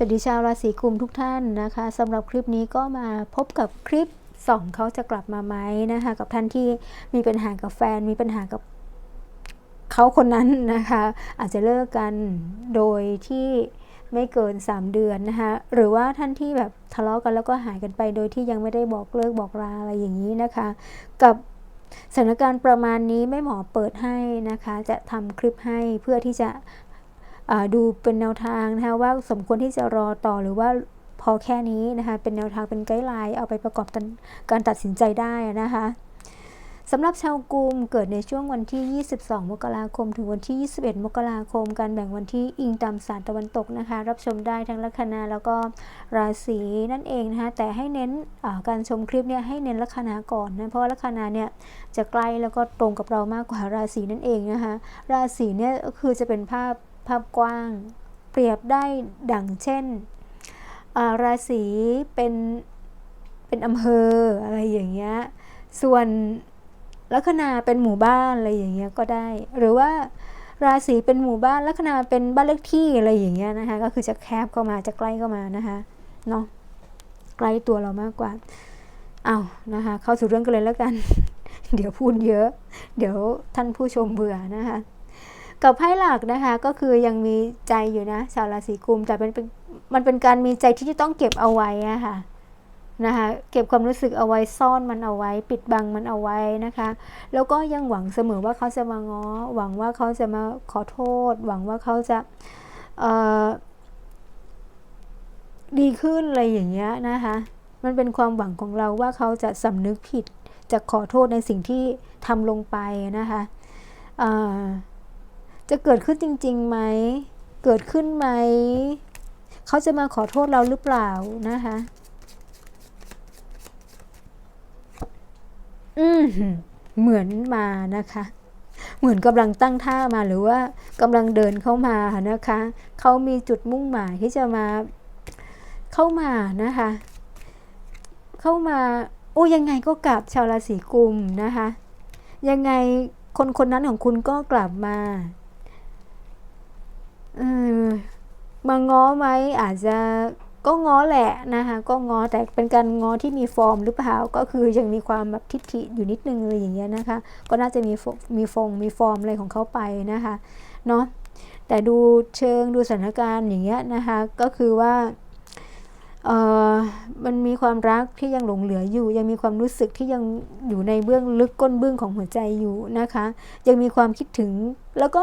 สวัสดีชาวราศีกุมทุกท่านนะคะสำหรับคลิปนี้ก็มาพบกับคลิปสองเขาจะกลับมาไหมนะคะกับท่านที่มีปัญหากับแฟนมีปัญหากับเขาคนนั้นนะคะอาจจะเลิกกันโดยที่ไม่เกิน 3 เดือนนะคะหรือว่าท่านที่แบบทะเลาะกันแล้วก็หายกันไป โดยที่ยังไม่ได้บอกเลิกบอกลาอะไรอย่างนี้นะคะ กับสถานการณ์ประมาณนี้ไม่หมอเปิดให้นะคะ จะทำคลิปให้เพื่อที่จะ ดูเป็นแนวทางนะคะว่าสมควรที่จะรอต่อหรือว่าพอแค่นี้นะคะเป็นแนวทางเป็นไกด์ไลน์เอาไปประกอบการตัดสินใจได้นะคะสำหรับชาวกุมเกิดในช่วงวันที่ 22 มกราคม ถึงวันที่ 21 มกราคม การแบ่งวันที่อิงตามศาสตร์ตะวันตกนะคะ รับชมได้ทั้งลัคนาแล้วก็ราศีนั่นเองนะคะแต่ให้เน้นการชมคลิปเนี่ยให้เน้นลัคนาก่อนนะเพราะลัคนาเนี่ยจะใกล้แล้วก็ตรงกับเรามากกว่าราศีนั่นเองนะคะราศีเนี่ยคือจะเป็นภาพ ภาพกว้าง เปรียบได้ดังเช่น ราศีเป็นเป็นอำเภออะไรอย่างเงี้ย ส่วนลัคนาเป็นหมู่บ้านอะไรอย่างเงี้ยก็ได้ หรือว่าราศีเป็นหมู่บ้านลัคนาเป็นบ้านเลขที่อะไรอย่างเงี้ยนะคะ ก็คือจะแคบเข้ามาจะใกล้เข้ามานะคะเนาะใกล้ตัวเรามากกว่าเอานะคะเข้าสู่เรื่องกันเลยแล้วกัน เดี๋ยวพูดเยอะ เดี๋ยวท่านผู้ชมเบื่อนะคะ กับไพ่หลักนะคะก็คือยังมีใจอยู่นะชาวราศีกุมแต่เป็นมันเป็นการมีใจที่จะต้องเก็บเอาไว้อะค่ะนะคะเก็บความรู้สึกเอาไว้ซ่อนมันเอาไว้ ปิดบังมันเอาไว้นะคะ แล้วก็ยังหวังเสมอว่าเขาจะมาง้อ หวังว่าเขาจะมาขอโทษ หวังว่าเขาจะดีขึ้นอะไรอย่างเงี้ยนะคะมันเป็นความหวังของเราว่าเขาจะสำนึกผิดจะขอโทษในสิ่งที่ทำลงไปนะคะ จะเกิดขึ้นจริงๆไหม เกิดขึ้นไหม เขาจะมาขอโทษเราหรือเปล่านะคะ อืมเหมือนมานะคะ เหมือนกำลังตั้งท่ามาหรือว่ากำลังเดินเข้ามานะคะ เขามีจุดมุ่งหมายที่จะมาเข้ามานะคะ เข้ามาโอ้ยังไงก็กลับชาวราศีกุมนะคะ ยังไงคนคนนั้นของคุณก็กลับมา มาง้อไหมอาจจะก็ง้อแหละนะคะก็ง้อแต่เป็นการง้อที่มีฟอร์มหรือเปล่าก็คือยังมีความแบบทิฐิอยู่นิดนึงเลยอย่างเงี้ยนะคะ ก็น่าจะมีมีฟงมีฟอร์มอะไรของเขาไปนะคะเนาะแต่ดูเชิงดูสถานการณ์อย่างเงี้ยนะคะก็คือว่าเออมันมีความรักที่ยังหลงเหลืออยู่ ยังมีความรู้สึกที่ยังอยู่ในเบื้องลึกก้นเบื้องของหัวใจอยู่นะคะ ยังมีความคิดถึงแล้วก็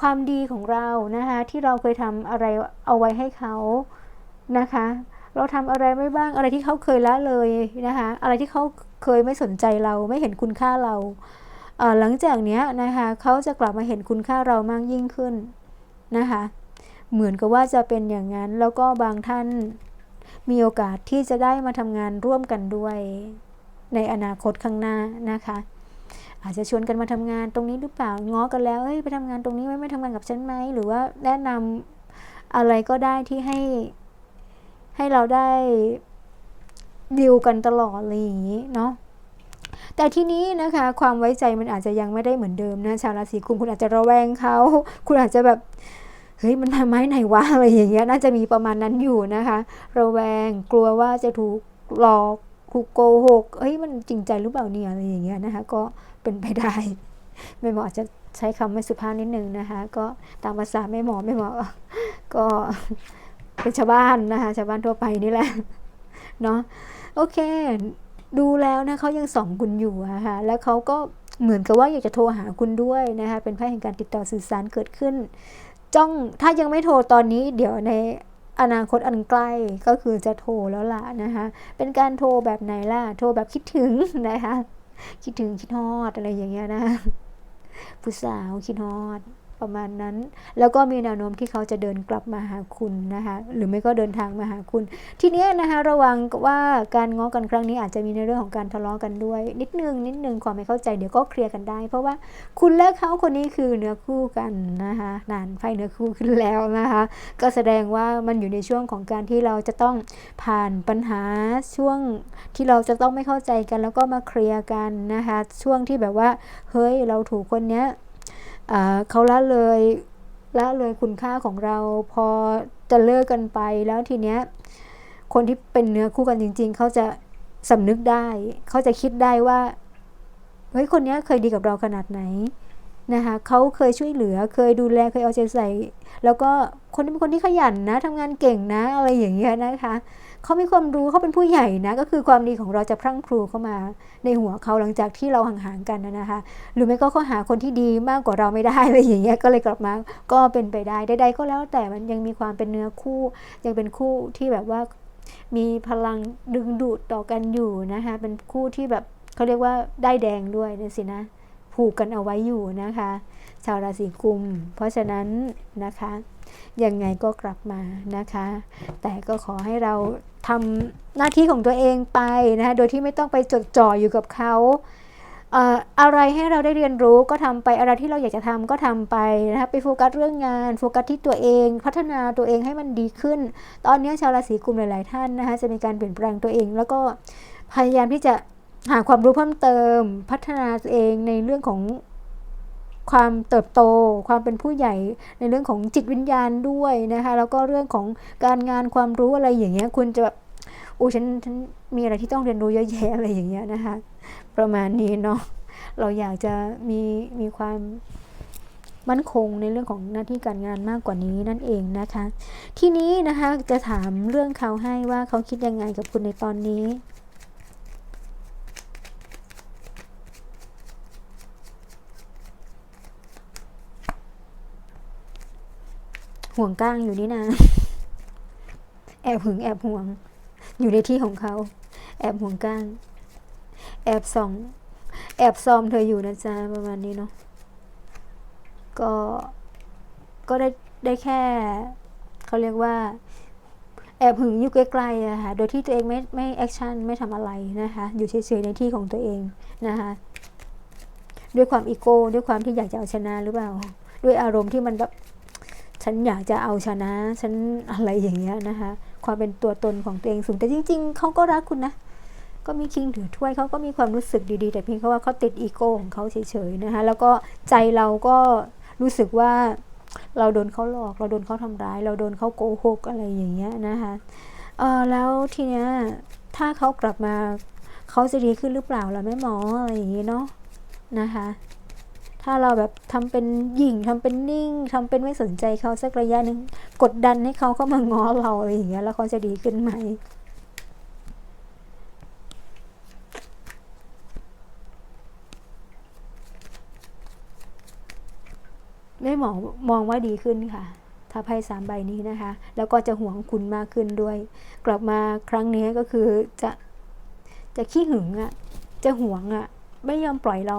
ความดีของเรานะคะที่เราเคยทำอะไรเอาไว้ให้เขานะคะ เราทำอะไรไม่บ้างอะไรที่เขาเคยละเลยนะคะอะไรที่เขาเคยไม่สนใจเราไม่เห็นคุณค่าเราหลังจากนี้นะคะเขาจะกลับมาเห็นคุณค่าเรามากยิ่งขึ้นนะคะเหมือนกับว่าจะเป็นอย่างนั้นแล้วก็บางท่านมีโอกาสที่จะได้มาทำงานร่วมกันด้วย ในอนาคตข้างหน้านะคะ อาจจะชวนกันมาทำงานตรงนี้หรือเปล่าง้อกันแล้วเอ้ยไปทำงานตรงนี้ไม่ไม่ทำงานกับฉันไหมหรือว่าแนะนำอะไรก็ได้ที่ให้ให้เราได้ดิวกันตลอดอะไรอย่างนี้เนาะแต่ที่นี้นะคะ ความไว้ใจมันอาจจะยังไม่ได้เหมือนเดิมนะชาวราศีกุมคุณอาจจะระแวงเขา คุณอาจจะแบบเฮ้ยมันทำไมไหนวะอะไรอย่างเงี้ยน่าจะมีประมาณนั้นอยู่นะคะ ระแวงกลัวว่าจะถูกหลอก กโกหกเฮ้ยมันจริงใจหรือเปล่าเนี่ยอะไรอย่างเงี้ยนะคะก็เป็นไปได้ไม่หมอจะใช้คำไม่สุภาพนิดนึงนะคะ ก็ตามภาษาไม่หมอไม่หมอก็เป็นชาวบ้านนะคะชาวบ้านทั่วไปนี่แหละเนาะโอเค ดูแล้วนะเขายังส่องคุณอยู่อะค่ะแล้วเขาก็เหมือนกับว่าอยากจะโทรหาคุณด้วยนะคะเป็นไพ่แห่งการติดต่อสื่อสารเกิดขึ้น จ้องถ้ายังไม่โทรตอนนี้เดี๋ยวใน อนาคตอันใกล้ก็คือจะโทรแล้วล่ะนะคะ เป็นการโทรแบบไหนล่ะ โทรแบบคิดถึงนะคะ คิดถึงคิดฮอดอะไรอย่างเงี้ยนะ ผู้สาวคิดฮอด ประมาณนั้น แล้วก็มีแนวโน้มที่เขาจะเดินกลับมาหาคุณนะคะหรือไม่ก็เดินทางมาหาคุณ ทีนี้นะคะระวังว่าการง้อกันครั้งนี้อาจจะมีในเรื่องของการทะเลาะกันด้วย นิดนึงนิดนึงความไม่เข้าใจเดี๋ยวก็เคลียร์กันได้ เพราะว่าคุณและเขาคนนี้คือเนื้อคู่กันนะคะนานไพ่เนื้อคู่ขึ้นแล้วนะคะก็แสดงว่ามันอยู่ในช่วงของการที่เราจะต้องผ่านปัญหาช่วงที่เราจะต้องไม่เข้าใจกัน แล้วก็มาเคลียร์กันนะคะช่วงที่แบบว่าเฮ้ยเราถูกคนเนี้ย เขาละเลยละเลยคุณค่าของเรา พอจะเลิกกันไปแล้วทีเนี้ยคนที่เป็นเนื้อคู่กันจริง ๆ เขาจะสำนึกได้ เขาจะคิดได้ว่าเฮ้ยคนเนี้ยเคยดีกับเราขนาดไหนนะคะเขาเคยช่วยเหลือเคยดูแลเคยเอาใจใส่ แล้วก็คนนี้เป็นคนที่ขยันนะทำงานเก่งนะอะไรอย่างเงี้ยนะคะ เขามีความรู้เขาเป็นผู้ใหญ่นะก็คือความดีของเราจะพรั่งพรูเข้ามาในหัวเขาหลังจากที่เราห่างๆกันนะคะ หรือไม่ก็เขาหาคนที่ดีมากกว่าเราไม่ได้อะไรอย่างเงี้ยก็เลยกลับมาก็เป็นไปได้ใดๆก็แล้วแต่มันยังมีความเป็นเนื้อคู่ ยังเป็นคู่ที่แบบว่ามีพลังดึงดูดต่อกันอยู่นะคะเป็นคู่ที่แบบเขาเรียกว่าได้แดงด้วยนะสินะผูกกันเอาไว้อยู่นะคะ ชาวราศีกุม เพราะฉะนั้นนะคะยังไงก็กลับมานะคะ แต่ก็ขอให้เรา ทำหน้าที่ของตัวเองไปนะคะโดยที่ไม่ต้องไปจดจ่ออยู่กับเขาเอ่ออะไรให้เราได้เรียนรู้ก็ทำไปอะไรที่เราอยากจะทำก็ทำไปนะคะไปโฟกัสเรื่องงานโฟกัสที่ตัวเอง พัฒนาตัวเองให้มันดีขึ้น ตอนนี้ชาวราศีกุมหลาย ๆ ท่านนะคะจะมีการเปลี่ยนแปลงตัวเอง แล้วก็พยายามที่จะหาความรู้เพิ่มเติม พัฒนาตัวเองในเรื่องของ ความเติบโต ความเป็นผู้ใหญ่ในเรื่องของจิตวิญญาณด้วยนะคะ แล้วก็เรื่องของการงานความรู้อะไรอย่างเงี้ยคุณจะแบบโอ้ฉันฉันมีอะไรที่ต้องเรียนรู้เยอะแยะอะไรอย่างเงี้ยนะคะ ประมาณนี้เนาะเราอยากจะมีมีความมั่นคงในเรื่องของหน้าที่การงานมากกว่านี้นั่นเองนะคะ ทีนี้นะคะจะถามเรื่องเขาให้ว่าเขาคิดยังไงกับคุณในตอนนี้ ห่วงก้างอยู่นี่นะ แอบหึงแอบห่วง อยู่ในที่ของเขา แอบห่วงก้าง แอบส่อง แอบซ้อมเธออยู่นะจ๊ะประมาณนี้เนาะ ก็ ก็ได้ได้แค่ เขาเรียกว่า แอบหึงอยู่ไกลๆอะค่ะ โดยที่ตัวเองไม่ไม่แอคชั่นไม่ทำอะไรนะคะ อยู่เฉยๆในที่ของตัวเองนะคะด้วยความอีโก้ด้วยความที่อยากจะเอาชนะหรือเปล่า ด้วยอารมณ์ที่มันแบบ ฉันอยากจะเอาชนะ ฉันอะไรอย่างเงี้ยนะคะ ความเป็นตัวตนของตัวเองสูง แต่จริง ๆ เขาก็รักคุณนะ ก็มีคิงถือถ้วยเขาก็มีความรู้สึกดีๆ แต่เพียงแค่ว่าเขาติดอีโก้ของเขาเฉยๆนะคะ แล้วก็ใจเราก็รู้สึกว่าเราโดนเขาหลอก เราโดนเขาทำร้าย เราโดนเขาโกหกอะไรอย่างเงี้ยนะคะเออแล้วทีเนี้ยถ้าเขากลับมาเขาจะดีขึ้นหรือเปล่าล่ะแม่หมออะไรอย่างเงี้ยเนาะนะคะ ถ้าเราแบบทำเป็นหยิ่งทำเป็นนิ่งทำเป็นไม่สนใจเขาสักระยะหนึ่งกดดันให้เขาเข้ามาง้อเราอะไรอย่างเงี้ยแล้วเขาจะดีขึ้นไหมแม่หมอมองว่าดีขึ้นค่ะถ้าไพ่สามใบนี้นะคะ แล้วก็จะห่วงคุณมากขึ้นด้วย กลับมาครั้งนี้ก็คือจะจะขี้หึงอะ่ะจะห่วงอะ่ะไม่ยอมปล่อยเรา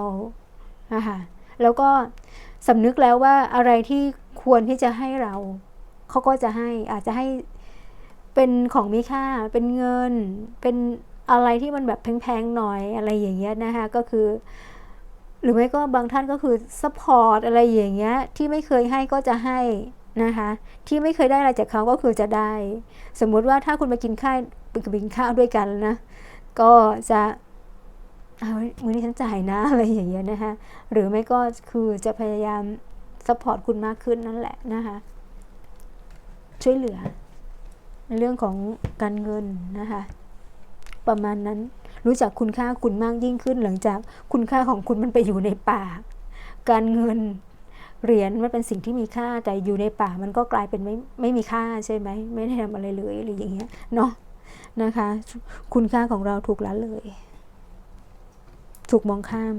นะคะ แล้วก็สำนึกแล้วว่าอะไรที่ควรที่จะให้เรา เขาก็จะให้อาจจะให้เป็นของมีค่า เป็นเงิน เป็นอะไรที่มันแบบแพงๆหน่อยอะไรอย่างเงี้ยนะคะก็คือ หรือไม่ก็บางท่านก็คือซัพพอร์ตอะไรอย่างเงี้ยที่ไม่เคยให้ก็จะให้นะคะที่ไม่เคยได้อะไรจากเขาก็คือจะได้ สมมุติว่าถ้าคุณไปกินข้าวไปกินข้าวด้วยกันนะ ก็จะ เอามือนี้ฉันจ่ายนะอะไรอย่างเงี้ยนะคะหรือไม่ก็คือจะพยายามซัพพอร์ตคุณมากขึ้นนั่นแหละนะคะช่วยเหลือ ในเรื่องของการเงินนะคะประมาณนั้นรู้จักคุณค่าคุณมากยิ่งขึ้น หลังจากคุณค่าของคุณมันไปอยู่ในป่า การเงินเหรียญมันเป็นสิ่งที่มีค่าแต่อยู่ในป่ามันก็กลายเป็นไม่ไม่มีค่าใช่ไหมไม่ได้ทำอะไรเลยหรืออย่างเงี้ยเนาะนะคะ คุณค่าของเราถูกละเลย ถูกมองข้าม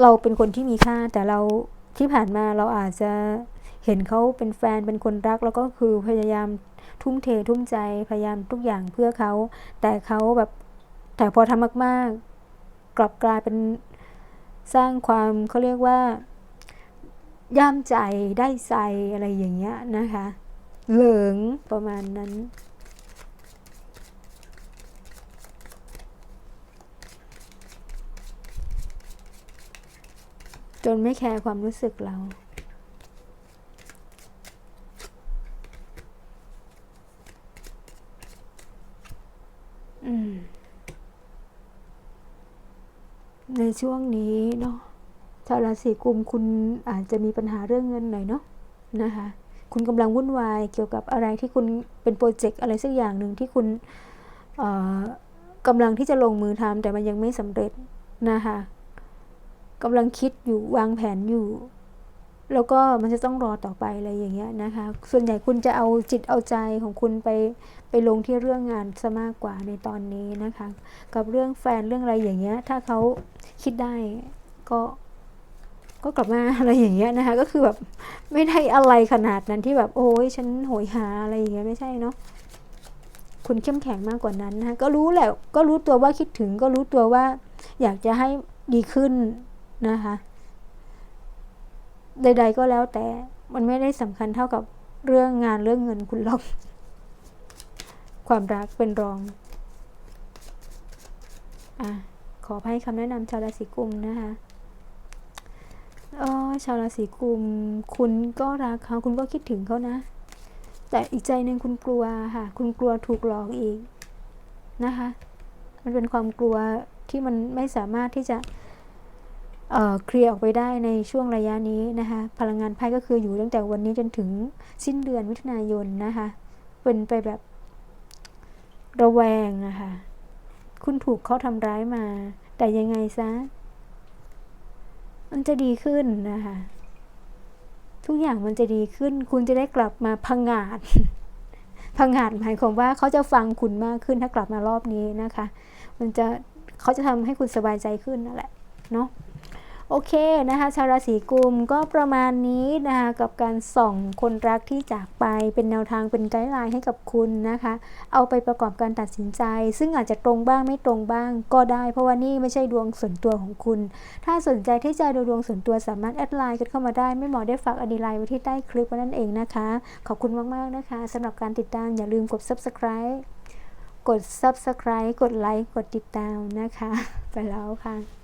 เราเป็นคนที่มีค่าแต่เราที่ผ่านมาเราอาจจะเห็นเขาเป็นแฟนเป็นคนรัก แล้วก็คือพยายามทุ่มเททุ่มใจพยายามทุกอย่างเพื่อเขา แต่เขาแบบแต่พอทำมากๆ กลับกลายเป็นสร้างความเขาเรียกว่าย่ามใจได้ใจอะไรอย่างเงี้ยนะคะ เหลิงประมาณนั้น จนไม่แคร์ความรู้สึกเราในช่วงนี้เนาะชาวราศีกุมคุณอาจจะมีปัญหาเรื่องเงินหน่อยเนาะนะคะ คุณกำลังวุ่นวายเกี่ยวกับอะไรที่คุณเป็นโปรเจกต์อะไรสักอย่างหนึ่งที่คุณกำลังที่จะลงมือทำแต่มันยังไม่สำเร็จนะคะ กำลังคิดอยู่วางแผนอยู่ แล้วก็มันจะต้องรอต่อไปอะไรอย่างเงี้ยนะคะ ส่วนใหญ่คุณจะเอาจิตเอาใจของคุณไปไปลงที่เรื่องงานซะมากกว่าในตอนนี้นะคะ กับเรื่องแฟนเรื่องอะไรอย่างเงี้ย ถ้าเขาคิดได้ก็ก็กลับมาอะไรอย่างเงี้ยนะคะ ก็คือแบบไม่ได้อะไรขนาดนั้นที่แบบโอ้ยฉันโหยหาอะไรอย่างเงี้ยไม่ใช่เนาะคุณเข้มแข็งมากกว่านั้นนะคะก็รู้แหละก็รู้ตัวว่าคิดถึงก็รู้ตัวว่าอยากจะให้ดีขึ้น นะคะ ใด ๆ ก็แล้วแต่มันไม่ได้สำคัญเท่ากับเรื่องงานเรื่องเงินคุณหรอก ความรักเป็นรองอะขอให้คำแนะนำชาวราศีกุมนะคะเออชาวราศีกุม คุณก็รักเขาคุณก็คิดถึงเขานะ แต่อีกใจหนึ่งคุณกลัวค่ะ คุณกลัวถูกหลอกอีกนะคะ มันเป็นความกลัวที่มันไม่สามารถที่จะ เคลียร์ออกไปได้ในช่วงระยะนี้นะคะพลังงานไพ่ก็คืออยู่ตั้งแต่วันนี้จนถึงสิ้นเดือนมิถุนายนนะคะเป็นไปแบบระแวงนะคะคุณถูกเขาทำร้ายมา แต่ยังไงซะมันจะดีขึ้นนะคะทุกอย่างมันจะดีขึ้น คุณจะได้กลับมาพังงาดพังงาดหมายความว่าเขาจะฟังคุณมากขึ้นถ้ากลับมารอบนี้นะคะ มันจะเขาจะทำให้คุณสบายใจขึ้นนั่นแหละเนาะ โอเคนะคะชาวราศีกุมก็ประมาณนี้นะคะกับการส่องคนรักที่จากไปเป็นแนวทางเป็นไกด์ไลน์ให้กับคุณนะคะ เอาไปประกอบการตัดสินใจ ซึ่งอาจจะตรงบ้างไม่ตรงบ้างก็ได้ เพราะว่านี่ไม่ใช่ดวงส่วนตัวของคุณ ถ้าสนใจที่จะดูดวงส่วนตัวสามารถแอดไลน์กันเข้ามาได้ไม่หมอได้ฝากอดีไลน์ไว้ที่ใต้คลิปนั่นเองนะคะ ขอบคุณมากๆนะคะสำหรับการติดตามอย่าลืมกด subscribe กด subscribe กดไลค์ กดติดตามนะคะ ไปแล้วค่ะ